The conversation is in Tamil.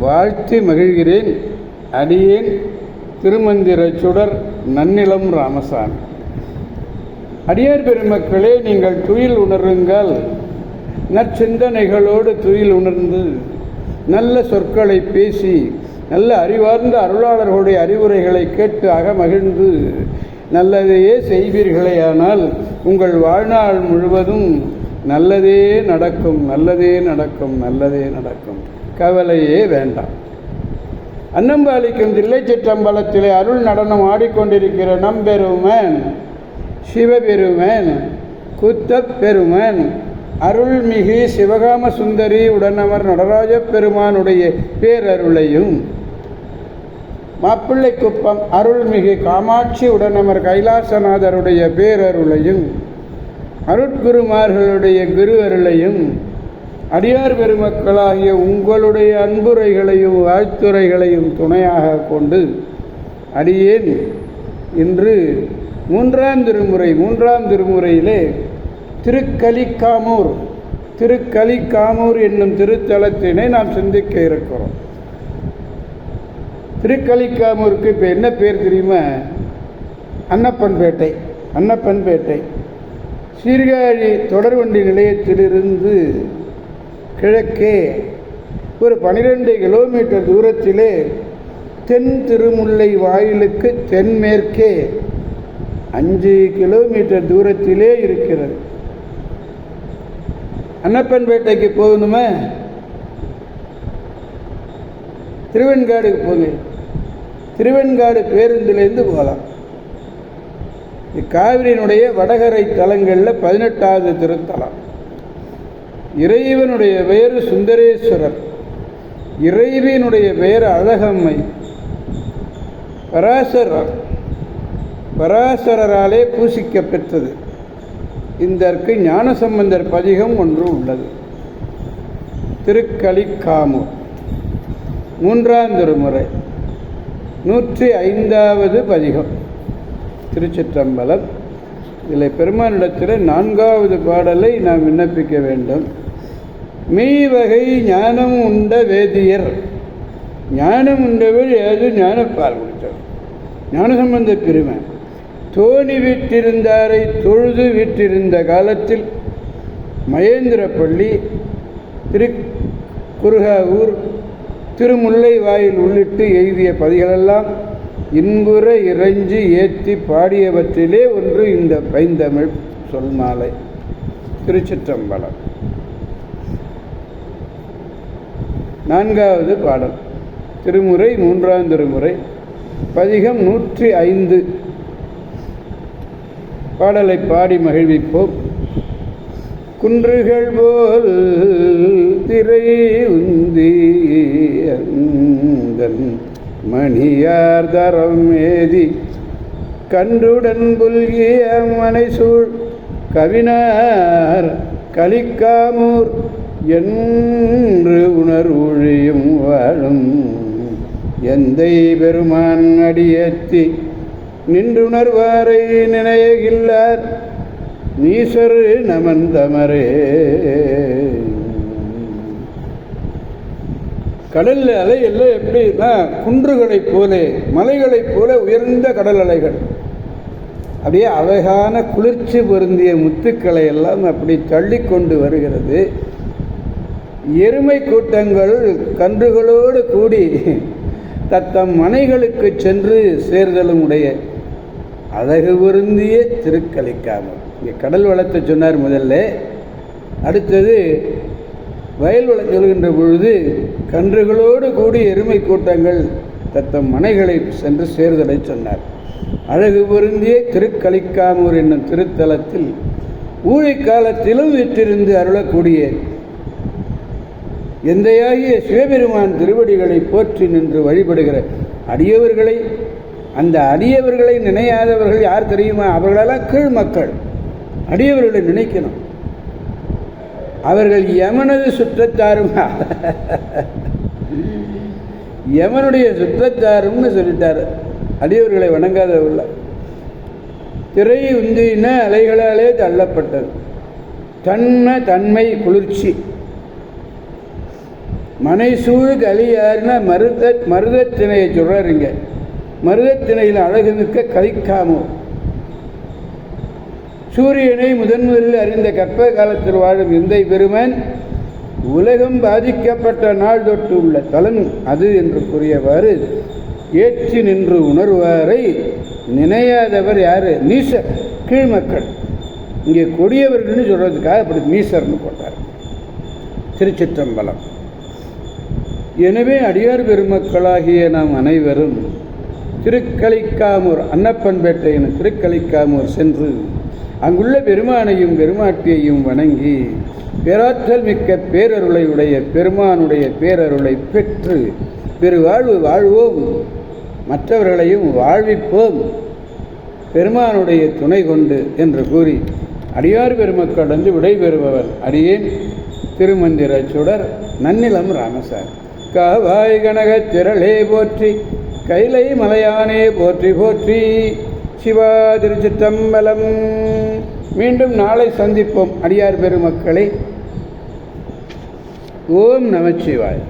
வாழ்த்தி மகிழ்கிறேன் அடியேன் திருமந்திர சுடர் நன்னிலம் ராமசாமி. அடியார் பெருமக்களே நீங்கள் துயில் உணருங்கள். நற்சிந்தனைகளோடு துயில் உணர்ந்து நல்ல சொற்களை பேசி நல்ல அறிவார்ந்த அருளாளர்களுடைய அறிவுரைகளை கேட்டு அகமகிழ்ந்து நல்லதையே செய்வீர்களேயானால் உங்கள் வாழ்நாள் முழுவதும் நல்லதே நடக்கும் நல்லதே நடக்கும் நல்லதே நடக்கும். கவலையே வேண்டாம். அன்னம்பாளிக்கும் தில்லை சிற்றம்பலத்திலே அருள் நடனம் ஆடிக்கொண்டிருக்கிற நம்பெருமன் சிவபெருமன் குத்தப் பெருமன் அருள்மிகு சிவகாம சுந்தரி உடனமர் நடராஜ பெருமானுடைய பேரருளையும் மாப்பிள்ளை குப்பம் அருள்மிகு காமாட்சி உடனமர் கைலாசநாதருடைய பேரருளையும் அருட்குருமார்களுடைய குரு அருளையும் அடியார் பெருமக்களாகிய உங்களுடைய அன்புரைகளையும் வாழ்த்துரைகளையும் துணையாக கொண்டு அடியேன். இன்று மூன்றாம் திருமுறை மூன்றாம் திருமுறையிலே திருக்கலிக்காமூர் திருக்கலிக்காமூர் என்னும் திருத்தலத்தினை நாம் சிந்திக்க இருக்கிறோம். திருக்கலிக்காமூருக்கு இப்போ என்ன பேர் தெரியுமா? அன்னப்பன்பேட்டை அன்னப்பன்பேட்டை. சீர்காழி தொடர்வண்டி நிலையத்திலிருந்து கிழக்கே ஒரு பனிரெண்டு கிலோமீட்டர் தூரத்திலே தென் திருமுல்லை வாயிலுக்கு தென்மேற்கே அஞ்சு கிலோமீட்டர் தூரத்திலே இருக்கிறது. அன்னப்பன்பேட்டைக்கு போகணுமே? திருவெண்காடுக்கு போங்க. திருவெண்காடு பேருந்துலேருந்து போகலாம். காவிரியினுடைய வடகரை தலங்களில் பதினெட்டாவது திருத்தலம். இறைவனுடைய பெயர் சுந்தரேஸ்வரர் இறைவியினுடைய பெயர் அழகம்மை பராசரர் பராசரராலே பூசிக்க பெற்றது. இதற்கு ஞானசம்பந்தர் பதிகம் ஒன்று உள்ளது. திருக்களிக்காமூர் மூன்றாம் திருமுறை நூற்றி ஐந்தாவது பதிகம். திருச்சிற்றம்பலம் இதில் பெருமானிடத்தில் நான்காவது பாடலை நாம் விண்ணப்பிக்க வேண்டும். மெய்வகை ஞானம் உண்ட வேதியர். ஞானம் உண்டவர் ஏது ஞானப்பால் கொடுத்தவர். ஞானசம்பந்த பெருமை. தோணி விட்டிருந்தாரை தொழுது விட்டிருந்த காலத்தில் மகேந்திரப்பள்ளி திரு குருகாவூர் திருமுல்லை வாயில் உள்ளிட்டு எழுதிய பதிகளெல்லாம் இன்புற இறைஞ்சி ஏற்றி பாடியவற்றிலே ஒன்று இந்த பைந்தமிழ் சொல் மாலை திருச்சிற்றம்பலம். நான்காவது பாடல். திருமுறை மூன்றாம் திருமுறை. பதிகம் நூற்றி ஐந்து. பாடலை பாடி மகிழ்விப்போம். குன்றுகள் போல் திரை உந்தி மணியார் தரம் ஏதி கன்றுடன் புல்கிய மனை சூழ் கவினார் கலிக்காமூர் என்று உணர்வொழியும் வாழும் எந்தை பெருமான் அடியேத்தி நின்றுணர்வாரை நினைகில்லார் நீசரு நமந்தமரே. கடல் அலை எல்லாம் எப்படின்னா குன்றுகளைப் போலே மலைகளைப் போல உயர்ந்த கடல் அலைகள். அப்படியே அழகான குளிர்ச்சி பொருந்திய முத்துக்களை எல்லாம் அப்படி தள்ளி கொண்டு வருகிறது. எருமை கூட்டங்கள் கன்றுகளோடு கூடி தத்தம் மனைகளுக்கு சென்று சேர்தலும் உடைய அழகு பொருந்திய திருக்கலிக்காமல் இங்கே கடல் வளத்தை சொன்னார் முதல்ல. அடுத்தது வயல் வளம் சொல்கின்ற பொழுது கன்றுகளோடு கூடி எருமை கூட்டங்கள் தத்தம் மனைகளை சென்று சேர்தலை சொன்னார். அழகு பொருந்திய திருக்கலிக்காமூர் என்னும் திருத்தலத்தில் ஊழிக்காலத்திலும் விற்றிருந்து அருளக்கூடிய எந்தையாகிய சிவபெருமான் திருவடிகளை போற்றி நின்று வழிபடுகிற அடியவர்களை அந்த அடியவர்களை நினையாதவர்கள் யார் தெரியுமா? அவர்களெல்லாம் கீழ் மக்கள். அடியவர்களை நினைக்கணும். அவர்கள் எமனது சுற்றத்தாரும். எமனுடைய சுற்றத்தாரும்னு சொல்லிட்டார். அடியவர்களை வணங்காதவர்கள் திரை உந்தின அலைகளாலே தள்ளப்பட்டது. தன்ம தன்மை குளிர்ச்சி. மனைசூழ் கலியாருன்னா மருத மருதத்திணையை சொல்கிறாருங்க மருதத்திணையில் அழகு மிக்க கலிக்காமோ. சூரியனை முதன் முதலில் அறிந்த கற்ப காலத்தில் வாழும் எந்தை பெருமன் உலகம் பாதிக்கப்பட்ட நாள் தொட்டு உள்ள தலன் அது என்று கூறியவாறு ஏற்றி நின்று உணர்வாரை நினையாதவர் யார்? நீசர் கீழ்மக்கள் இங்கே கொடியவர்கள்னு சொல்கிறதுக்காக அப்படி நீசர்னு போட்டார். திருச்சிற்றம்பலம். எனவே அடியார் பெருமக்களாகிய நாம் அனைவரும் திருக்கலிக்காமூர் அன்னப்பன்பேட்டை என திருக்கலிக்காமூர் சென்று அங்குள்ள பெருமானையும் பெருமாட்டியையும் வணங்கி பேராற்றல் மிக்க பேரருளை உடைய பெருமானுடைய பேரருளை பெற்று பெருவாழ்வு வாழ்வோம் மற்றவர்களையும் வாழ்விப்போம் பெருமானுடைய துணை கொண்டு என்று கூறி அடியார் பெருமக்களிடந்து விடைபெறுபவர் அடியேன் திருமந்திர சுடர் நன்னிலம் ராமசார் காவாய் கனகத் திரளே போற்றி கைலை மலையானே போற்றி போற்றி சிவா திருச்சித்தம்பலம் மீண்டும் நாளை சந்திப்போம் அடியார் பெருமக்களை. ஓம் நமச்சிவாய்.